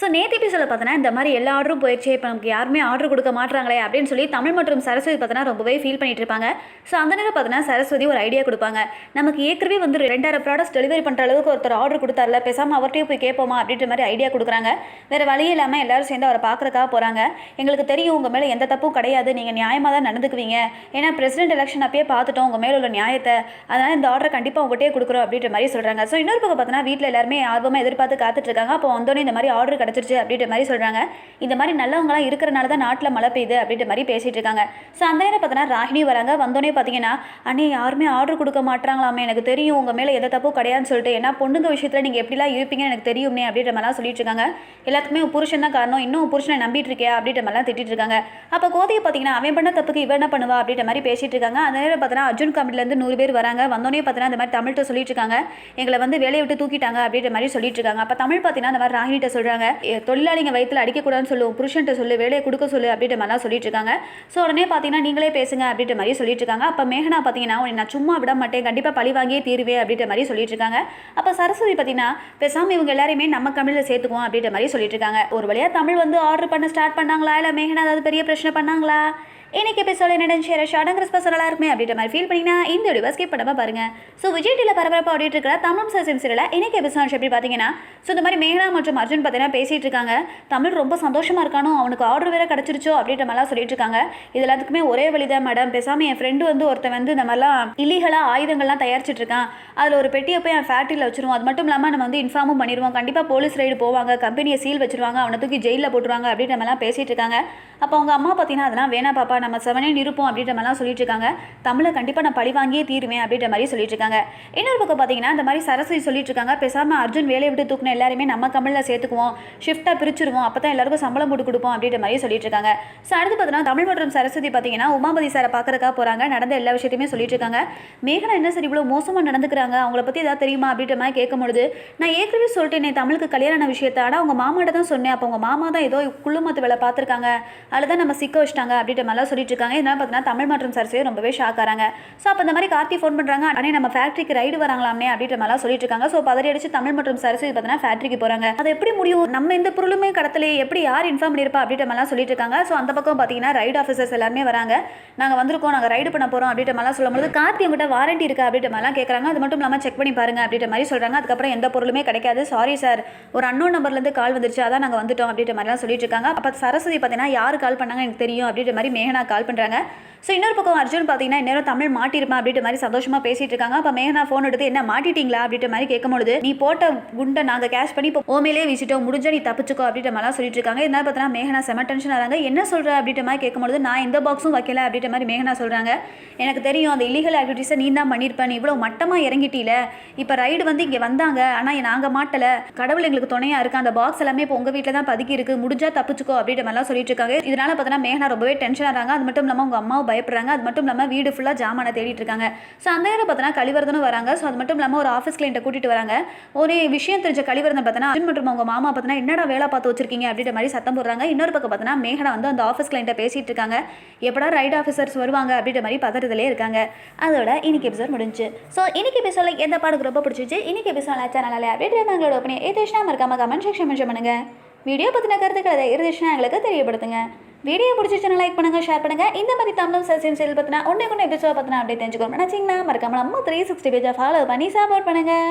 So நேற்று எபிசோட பார்த்தோன்னா இந்த மாதிரி எல்லா ஆர்டரும் போயிடுச்சு. இப்போ நமக்கு யாருமே ஆர்டர் கொடுக்க மாட்றாங்களே அப்படின்னு சொல்லி தமிழ் மற்றும் சரஸ்வதி பார்த்தோன்னா ரொம்பவே ஃபீல் பண்ணிட்டு இருப்பாங்க. ஸோ அந்த நேரம் பார்த்தோன்னா சரஸ்வதி ஒரு ஐடியா கொடுப்பாங்க. நமக்கு ஏற்கனவே வந்து ரெண்டாயிரம் ப்ராடக்ட்ஸ் டெலிவரி பண்ணுற அளவுக்கு ஒருத்தர் ஆர்டர் கொடுத்தாருல பேசாமல் அவர்கிட்டயே போய் கேட்போமா அப்படின்ற மாதிரி ஐடியா கொடுக்குறாங்க. வேறு வழி இல்லாமல் எல்லாரும் சேர்ந்து அவரை பார்க்குறக்காக போகிறாங்க எங்களுக்கு தெரியும் உங்கள் மேலே எந்த தப்பும் கிடையாது. நீங்கள் நியாயமாக தான் நடந்துக்குவீங்க. ஏன்னா பிரசிடென்ட் எலெக்ஷன் அப்பயே பார்த்துட்டோம் உங்கள் மேலே உள்ள நியாயத்தை. அதனால் இந்த ஆர்டர் கண்டிப்பாக உங்கள்கிட்டயே கொடுக்குறோம் அப்படின்ற மாதிரி சொல்கிறாங்க ஸோ இன்னொரு பக்கம் பார்த்தோன்னா வீட்டில் எல்லாருமே ஆர்வமாக எதிர்பார்த்து காத்துட்ருக்காங்க அப்போ வந்தோடனே இந்த மாதிரி ஆர்டர் கிடச்சிருச்சு அப்படின்ற மாதிரி சொல்கிறாங்க இந்த மாதிரி நல்லவங்களாம் இருக்கிறனால தான் நாட்டில் மழை பெய்யுது அப்படின்ற மாதிரி பேசிகிட்டு இருக்காங்க. ஸோ அந்த நேரம் பார்த்தோன்னா ராகினி வராங்க. வந்தோடனே பார்த்தீங்கன்னா அண்ணே யாருமே ஆர்டர் கொடுக்க மாட்டாங்களாமே எனக்கு தெரியும் உங்கள் மேலே எந்த தப்பும் கிடையாதுன்னு சொல்லிட்டு ஏன்னா பொண்ணுங்க விஷயத்தில் நீங்கள் எப்படிலாம் இருப்பீங்கன்னு எனக்கு தெரியுமே அப்படின்ற மாதிரிலாம் சொல்லிட்டு இருக்காங்க. எல்லாத்துக்குமே உன் புருஷன் தான் காரணம். இன்னும் புருஷனை நம்பிட்டு இருக்கியா? அப்படின்ற மாதிரிலாம் திட்டிட்டு இருக்காங்க. அப்போ கோதையை பார்த்தீங்கன்னா அவன் பண்ண தப்புக்கு இவன் என்ன பண்ணுவா? அப்படின்ற மாதிரி பேசிட்டு இருக்காங்க. அந்த நேரம் பார்த்தோன்னா அர்ஜுன் கம்பெனிலேருந்து நூறு பேர் வராங்க. வந்தோடனே பார்த்தீங்கன்னா இந்த மாதிரி தமிழ்கிட்ட சொல்லிட்டு இருக்காங்க. எங்களை வந்து வேலையை விட்டு தூக்கிட்டாங்க அப்படின்ற மாதிரி சொல்லிட்டு இருக்காங்க. அப்போ தமிழ் பார்த்தீங்கன்னா இந்த மாதிரி ராகினிட்ட சொல்கிறாங்க தொழிலாளிங்க வயிற்றுல அடிக்கக்கூடாதுன்னு சொல்லு புருஷன்ட்ட சொல்லு வேலையை கொடுக்க சொல்லு அப்படின்ற மாதிரிலாம் சொல்லிட்டு இருக்காங்க ஸோ உடனே பார்த்தீங்கன்னா நீங்களே பேசுங்க அப்படின்ற மாதிரி சொல்லிட்டு இருக்காங்க அப்போ மேகனா பார்த்தீங்கன்னா உன்னை நான் சும்மா விட மாட்டேன் கண்டிப்பாக பழி வாங்கியே தீருவேன் அப்படின்ற மாதிரி சொல்லிட்டு இருக்காங்க அப்போ சரஸ்வதி பார்த்தீங்கன்னா பேசாமல் இவங்க எல்லாருமே நம்ம தமிழில் சேர்த்துக்குவோம் அப்படின்ற மாதிரி சொல்லிட்டு இருக்காங்க ஒரு வழியாக தமிழ் வந்து ஆர்டர் பண்ண ஸ்டார்ட் பண்ணாங்களா? இல்லை மேகனா ஏதாவது பெரிய பிரச்சனை பண்ணாங்களா? இன்னைக்கு எபிசோட என்ன ஷேர் ஷார்ட் கிறிஸ்பஸ் நல்லா இருக்குமே அப்படின்ற மாதிரி ஃபீல் பண்ணிங்கன்னா இந்த வீடியோ ஸ்கிப் பண்ணாமல் பாருங்க. ஸோ விஜய் டில பரபரப்பாக ஓடிட்டு இருக்கிற தமிழ் சசிம் சீரியல் இன்னைக்கு எபிசோட் எப்படி பார்த்தீங்கன்னா ஸோ இந்த மாதிரி மேகனா மற்றும் அர்ஜுன் பார்த்தீங்கன்னா பேசிகிட்டு இருக்காங்க தமிழ் ரொம்ப சந்தோஷமாக இருக்கானோ அவனுக்கு ஆர்டர் வேறு கிடச்சிருச்சோ அப்படின்ற மாதிரிலாம் சொல்லிட்டு இருக்காங்க இது எல்லாத்துக்குமே ஒரே வழிதான் மேடம் பேசாமல் என் ஃப்ரெண்டு வந்து ஒருத்தன் வந்து இந்த மாதிரிலாம் இல்லீகலாக ஆயுதங்கள்லாம் தயாரிச்சிட்டு இருக்கான் அதில் ஒரு பெட்டியை போய் என் ஃபேக்ட்ரியில் வச்சிருவோம் அது மட்டும் இல்லாமல் நம்ம வந்து இன்ஃபார்மும் பண்ணிடுவோம் கண்டிப்பாக போலீஸ் ரைடு போவாங்க. கம்பெனியை சீல் வச்சிருவாங்க. அவனை தூக்கி ஜெயிலில் போட்டுருவாங்க அப்படின்ற மாதிரிலாம் பேசிகிட்டு இருக்காங்க அப்போ அவங்க அம்மா பார்த்தீங்கன்னா அதெல்லாம் வேணா பாப்பா. நம்ம செவனே இருப்போம் அப்படின்ற மாதிரிலாம் சொல்லிட்டு இருக்காங்க தமிழை கண்டிப்பாக நான் பழி வாங்கியே தீருவேன் அப்படின்ற மாதிரி சொல்லிட்டு இருக்காங்க இன்னொரு பக்கம் பார்த்தீங்கன்னா இந்த மாதிரி சரஸ்வதி சொல்லிட்டு இருக்காங்க பேசாமல் அர்ஜுன் வேலையை விட்டு தூக்கின எல்லாருமே நம்ம தமிழில் சேர்த்துக்குவோம். ஷிஃப்ட்டாக பிரிச்சிருவோம் அப்போ தான் எல்லாருக்கும் சம்பளம் போட்டு கொடுப்போம் அப்படின்ற மாதிரி சொல்லிட்டு இருக்காங்க ஸோ அடுத்து பார்த்தீங்கன்னா தமிழ் மற்றும் சரஸ்வதி பார்த்தீங்கன்னா உமாபதி சாரை பார்க்கறக்கா போகிறாங்க நடந்த எல்லா விஷயத்தையுமே சொல்லிட்டு இருக்காங்க மேகனா என்ன சார் இவ்வளோ மோசமாக நடந்துக்கிறாங்க? அவங்கள பற்றி ஏதாவது தெரியுமா அப்படின்ற மாதிரி கேட்கும்பொழுது நான் ஏற்கனவே சொல்லிட்டேனே தமிழுக்கு கல்யாண விஷயத்தை. ஆனால் அவங்க மாமாட்ட தான் சொன்னேன். அப்போ உங்கள் மாமா தான் ஏதோ குழுமத்து வேலை பார்த்துருக்காங்க. அதில் தான் நம்ம சிக்க வச்சிட்டாங்க அப்படின்ற மாதிரிலாம் சொல்லிட்டு இருக்காங்க இதனால் பார்த்தீங்கன்னா தமிழ் மற்றும் சரஸ்வதி ரொம்பவே ஷாக் ஆகிறாங்க ஸோ அப்போ இந்த மாதிரி கார்த்தி ஃபோன் பண்ணுறாங்க அண்ணே நம்ம ஃபேக்ட்ரிக்கு ரைடு வராங்களாமே அப்படின்ற மாதிரிலாம் சொல்லிட்டு இருக்காங்க ஸோ பதறி அடிச்சு தமிழ் மற்றும் சரஸ்வதி பார்த்தீங்கன்னா ஃபேக்ட்ரிக்கு போகிறாங்க அது எப்படி முடியும்? நம்ம நம்ம இந்த பொருளுமே கடத்தலையே எப்படி யார் இன்ஃபார்ம் பண்ணியிருப்பா அப்படின்ற மாதிரிலாம் சொல்லிட்டு இருக்காங்க ஸோ அந்த பக்கம் பார்த்தீங்கன்னா ரைடு ஆஃபீஸர்ஸ் எல்லாருமே வராங்க. நாங்கள் வந்திருக்கோம் நாங்கள் ரைடு பண்ண போகிறோம் அப்படின்ற மாதிரிலாம் சொல்லும்போது கார்த்தி உங்கள்கிட்ட வாரண்டி இருக்கா அப்படின்ற மாதிரிலாம் கேட்குறாங்க அது மட்டும் இல்லாமல் செக் பண்ணி பாருங்க அப்படின்ற மாதிரி சொல்கிறாங்க அதுக்கப்புறம் எந்த பொருளுமே கிடைக்காது. சாரி சார் ஒரு அன்னோன் நம்பர்லேருந்து கால் வந்துருச்சு அதான் நாங்கள் வந்துட்டோம் அப்படின்ற மாதிரிலாம் சொல்லிட்டு இருக்காங்க அப்போ சரஸ்வதி பார்த்தீங்கன்னா யார் கால் பண்ணாங்க எனக்கு தெரியும் அப்படின்ற மாதிரி மேகனா கால் பண்ணுறாங்க ஸோ இன்னொரு பக்கம் அர்ஜுன் பார்த்தீங்கன்னா இந்நேரம் தமிழ் மாட்டிருப்பேன் அப்படின்ற மாதிரி சந்தோஷமாக பேசிட்டு இருக்காங்க. அப்போ மேகனா ஃபோன் எடுத்து என்ன மாட்டிட்டீங்களா? அப்படின்ற மாதிரி கேட்கும்பொழுது நீ போட்ட குண்டை நாங்கள் கேஷ் பண்ணி இப்போ ஓமையிலே வீசிட்டோம். முடிஞ்சா நீ தப்பிச்சுக்கோ அப்படின்ற மாதிரிலாம் சொல்லிட்டு இருக்காங்க. இதனால பார்த்தீங்கன்னா மேகனா செம டென்ஷன் ஆகிறாங்க என்ன சொல்கிற அப்படின்ற மாதிரி கேட்கும்பொழுது நான் எந்த பாக்ஸும் வைக்கல அப்படின்ற மாதிரி மேகனா சொல்கிறாங்க எனக்கு தெரியும் அந்த இல்லீகல் ஆக்டிவிட்டீஸை நீ தான் பண்ணியிருப்பேன் நீ இவ்வளோ மட்டமாக இறங்கிட்டீல. இப்போ ரைடு வந்து இங்கே வந்தாங்க. ஆனால் நாங்கள் மாட்டலை. கடவுள் எங்களுக்கு துணையாக இருக்கு? அந்த பாக்ஸ் எல்லாமே இப்போ உங்கள் வீட்டில் தான் பதுக்கி இருக்கு முடிஞ்சா தப்பிச்சுக்கோ அப்படின்ற மாதிரிலாம் சொல்லிட்டு இருக்காங்க. இதனால பார்த்தீங்கன்னா மேகனா ரொம்பவே டென்ஷன் ஆகிறாங்க அது மட்டும் இல்லாமல் உங்கள் அம்மாவை பயப்படுறாங்க. அது மட்டும் இல்லாமல் வீடு ஃபுல்லாக ஜாமான தேடிட்டு இருக்காங்க. ஸோ அந்த நேரம் பார்த்தோன்னா கழிவரதனும் வராங்க. ஸோ அது மட்டும் இல்லாமல் ஒரு ஆஃபீஸ் கிளைண்ட்டை கூட்டிட்டு வராங்க. ஒரு விஷயம் தெரிஞ்ச கழிவரதன் பார்த்தீங்கன்னா அர்ஜுன் மற்றும் அவங்க மாமா பார்த்தீங்கன்னா என்னடா வேலை பார்த்து வச்சிருக்கீங்க? அப்படின்ற மாதிரி சத்தம் போடுறாங்க. இன்னொரு பக்கம் பார்த்தோன்னா மேகனா வந்து அந்த ஆஃபீஸ் கிளைண்ட்டை பேசிட்டு இருக்காங்க. எப்படா ரைட் ஆஃபீஸர்ஸ் வருவாங்க? அப்படின்ற மாதிரி பதறதுலேயே இருக்காங்க. அதோட இன்னைக்கு எபிசோட் முடிஞ்சு. ஸோ இன்னைக்கு எபிசோட்ல எந்த பாடுக்கு ரொம்ப பிடிச்சிச்சு இன்னைக்கு எபிசோட் சேனலில் அப்படின்ற எங்களோட ஒப்பனே ஏதேஷனா மறக்காம கமெண்ட் செக்ஷன் மென்ஷன் பண்ணுங்க. வீடியோ பற்றின கருத்துக்களை இருந்துச்சுன்னா எங்களுக்கு தெரியப்படுத்துங்க. வீடியோ பிடிச்சிச்சுன்னா லைக் பண்ணுங்கள் ஷேர் பண்ணுங்க. இந்த மாதிரி தமிழ் சசியம் செயல் பற்றினா ஒன்றே கொண்டு எபிசோட் பற்றினா அப்படியே தெரிஞ்சுக்கணும் நினச்சிங்கன்னா மறக்காமல் நம்ம த்ரீ சிக்ஸ்டி பேஜை ஃபாலோ பண்ணி சப்போர்ட் பண்ணுங்கள்